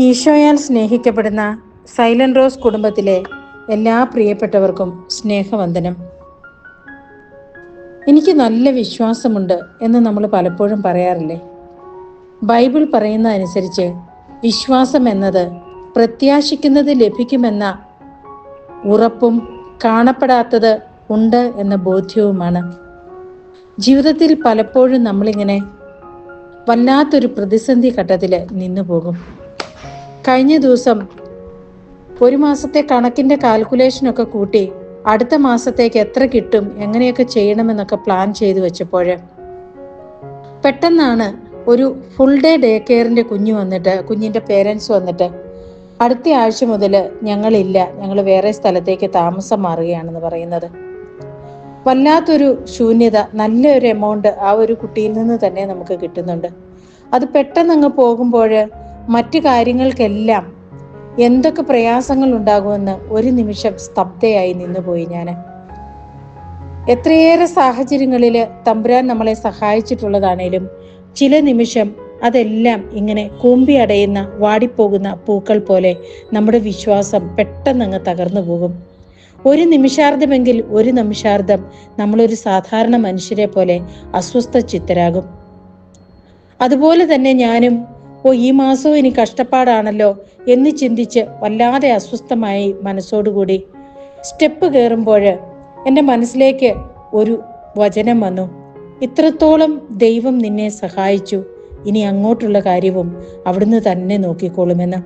ഈശോയാൽ സ്നേഹിക്കപ്പെടുന്ന silent rose കുടുംബത്തിലെ എല്ലാ പ്രിയപ്പെട്ടവർക്കും സ്നേഹവന്ദനം. എനിക്ക് നല്ല വിശ്വാസമുണ്ട് എന്ന് നമ്മൾ പലപ്പോഴും പറയാറില്ലേ? ബൈബിൾ പറയുന്ന അനുസരിച്ച് വിശ്വാസം എന്നത് പ്രത്യാശിക്കുന്നത് ലഭിക്കുമെന്ന ഉറപ്പും കാണപ്പെടാത്തത് ഉണ്ട് എന്ന ബോധ്യവുമാണ്. ജീവിതത്തിൽ പലപ്പോഴും നമ്മളിങ്ങനെ വല്ലാത്തൊരു പ്രതിസന്ധി ഘട്ടത്തിൽ നിന്നു പോകും. കഴിഞ്ഞ ദിവസം ഒരു മാസത്തെ കണക്കിന്റെ കാൽക്കുലേഷനൊക്കെ കൂട്ടി അടുത്ത മാസത്തേക്ക് എത്ര കിട്ടും എങ്ങനെയൊക്കെ ചെയ്യണമെന്നൊക്കെ പ്ലാൻ ചെയ്തു വെച്ചപ്പോൾ പെട്ടെന്നാണ് ഒരു ഫുൾ ഡേ ഡേ കെയറിന്റെ കുഞ്ഞ് വന്നിട്ട് കുഞ്ഞിന്റെ പേരൻസ് വന്നിട്ട് അടുത്ത ആഴ്ച മുതൽ ഞങ്ങളില്ല ഞങ്ങൾ വേറെ സ്ഥലത്തേക്ക് താമസം മാറുകയാണെന്ന് പറയുന്നത്. വല്ലാത്തൊരു ശൂന്യത നല്ലൊരു എമൗണ്ട് ആ ഒരു കുട്ടിയിൽ നിന്ന് തന്നെ നമുക്ക് കിട്ടുന്നുണ്ട്. അത് പെട്ടെന്ന് അങ്ങ് പോകുമ്പോൾ മറ്റു കാര്യങ്ങൾക്കെല്ലാം എന്തൊക്കെ പ്രയാസങ്ങൾ ഉണ്ടാകുമെന്ന് ഒരു നിമിഷം സ്തബ്ധയായി നിന്നുപോയി ഞാൻ. എത്രയേറെ സാഹചര്യങ്ങളിൽ തമ്പുരാൻ നമ്മളെ സഹായിച്ചിട്ടുള്ളതാണേലും ചില നിമിഷം അതെല്ലാം ഇങ്ങനെ കൂമ്പി അടയുന്ന വാടിപ്പോകുന്ന പൂക്കൾ പോലെ നമ്മുടെ വിശ്വാസം പെട്ടെന്ന് അങ്ങ് തകർന്നു പോകും. ഒരു നിമിഷാർദ്ധമെങ്കിൽ ഒരു നിമിഷാർദ്ധം നമ്മളൊരു സാധാരണ മനുഷ്യരെ പോലെ അസ്വസ്ഥ ചിത്തരാകും അതുപോലെ തന്നെ ഞാനും ഓ ഈ മാസവും ഇനി കഷ്ടപ്പാടാണല്ലോ എന്ന് ചിന്തിച്ച് വല്ലാതെ അസ്വസ്ഥമായി മനസ്സോടുകൂടി. സ്റ്റെപ്പ് കയറുമ്പോൾ എന്റെ മനസ്സിലേക്ക് ഒരു വചനം വന്നു. ഇത്രത്തോളം ദൈവം നിന്നെ സഹായിച്ചു. ഇനി അങ്ങോട്ടുള്ള കാര്യവും അവിടുന്ന് തന്നെ നോക്കിക്കോളുമെന്ന്.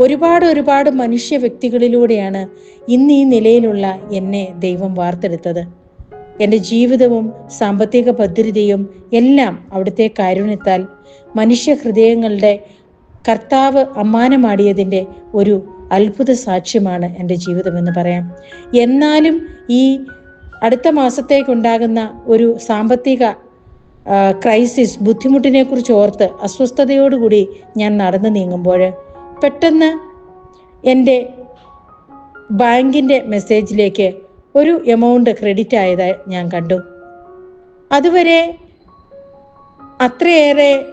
ഒരുപാട് ഒരുപാട് മനുഷ്യ വ്യക്തികളിലൂടെയാണ് ഇന്ന് ഈ നിലയിലുള്ള എന്നെ ദൈവം വാർത്തെടുത്തത്. എന്റെ ജീവിതവും സാമ്പത്തിക ഭദ്രതയും എല്ലാം അവിടുത്തെ കാരുണ്യത്താൽ മനുഷ്യ ഹൃദയങ്ങളുടെ കർത്താവ് അമ്മാനമാടിയതിന്റെ ഒരു അത്ഭുത സാക്ഷ്യമാണ് എന്റെ ജീവിതമെന്ന് പറയാം. എന്നാലും ഈ അടുത്ത മാസത്തേക്കുണ്ടാകുന്ന ഒരു സാമ്പത്തിക ക്രൈസിസ് ബുദ്ധിമുട്ടിനെ കുറിച്ച് ഓർത്ത് അസ്വസ്ഥതയോടുകൂടി ഞാൻ നടന്നു നീങ്ങുമ്പോൾ പെട്ടെന്ന് എന്റെ ബാങ്കിന്റെ മെസ്സേജിലേക്ക് ഒരു എമൗണ്ട് ക്രെഡിറ്റ് ആയതായി ഞാൻ കണ്ടു. അതുവരെ അത്രയേറെ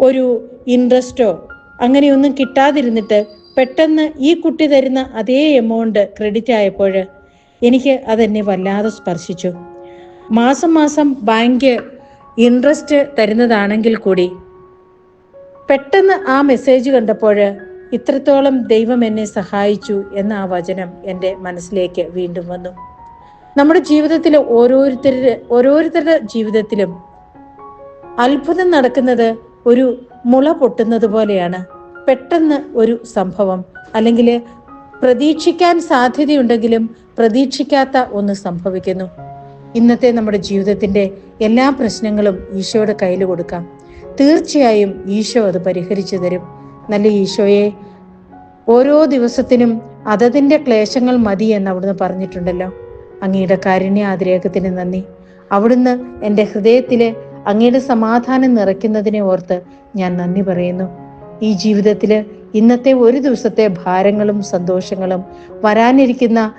ഒരു ഇൻട്രസ്റ്റോ അങ്ങനെയൊന്നും കിട്ടാതിരുന്നിട്ട് പെട്ടെന്ന് ഈ കുട്ടി തരുന്ന അതേ എമൗണ്ട് ക്രെഡിറ്റ് ആയപ്പോൾ എനിക്ക് അതെന്നെ വല്ലാതെ സ്പർശിച്ചു. മാസം മാസം ബാങ്ക് ഇൻട്രസ്റ്റ് തരുന്നതാണെങ്കിൽ കൂടി പെട്ടെന്ന് ആ മെസ്സേജ് കണ്ടപ്പോൾ ഇത്രത്തോളം ദൈവം എന്നെ സഹായിച്ചു എന്ന ആ വചനം എന്റെ മനസ്സിലേക്ക് വീണ്ടും വന്നു. നമ്മുടെ ജീവിതത്തിൽ ഓരോരുത്തരുടെ ഓരോരുത്തരുടെ ജീവിതത്തിലും അത്ഭുതം നടക്കുന്നത് ഒരു മുള പൊട്ടുന്നത് പോലെയാണ്. പെട്ടെന്ന് ഒരു സംഭവം അല്ലെങ്കിൽ പ്രതീക്ഷിക്കാൻ സാധ്യതയുണ്ടെങ്കിലും പ്രതീക്ഷിക്കാത്ത ഒന്ന് സംഭവിക്കുന്നു. ഇന്നത്തെ നമ്മുടെ ജീവിതത്തിന്റെ എല്ലാ പ്രശ്നങ്ങളും ഈശോയുടെ കയ്യിൽ കൊടുക്കാം. തീർച്ചയായും ഈശോ അത് പരിഹരിച്ചു തരും. നല്ല ഈശോയെ ഓരോ ദിവസത്തിനും അതതിന്റെ ക്ലേശങ്ങൾ മതി എന്ന് അവിടുന്ന് പറഞ്ഞിട്ടുണ്ടല്ലോ. അങ്ങയുടെ കാരുണ്യ ആതിരേഖത്തിന് നന്ദി. അവിടുന്ന് എന്റെ ഹൃദയത്തിലെ അങ്ങയുടെ സമാധാനം നിറയ്ക്കുന്നതിനെ ഓർത്ത് ഞാൻ നന്ദി പറയുന്നു. ഈ ജീവിതത്തിൽ ഇന്നത്തെ ഒരു ദിവസത്തെ ഭാരങ്ങളും സന്തോഷങ്ങളും വരാനിരിക്കുന്ന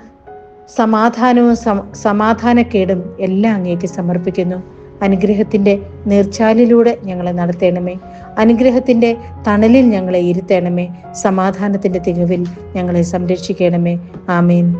സമാധാനവും സമാധാനക്കേടും എല്ലാം അങ്ങേക്ക് സമർപ്പിക്കുന്നു. അനുഗ്രഹത്തിന്റെ നീർച്ചാലിലൂടെ ഞങ്ങളെ നടത്തണമേ. അനുഗ്രഹത്തിന്റെ തണലിൽ ഞങ്ങളെ ഇരുത്തണമേ. സമാധാനത്തിന്റെ തികവിൽ ഞങ്ങളെ സംരക്ഷിക്കണമേ. ആമീൻ.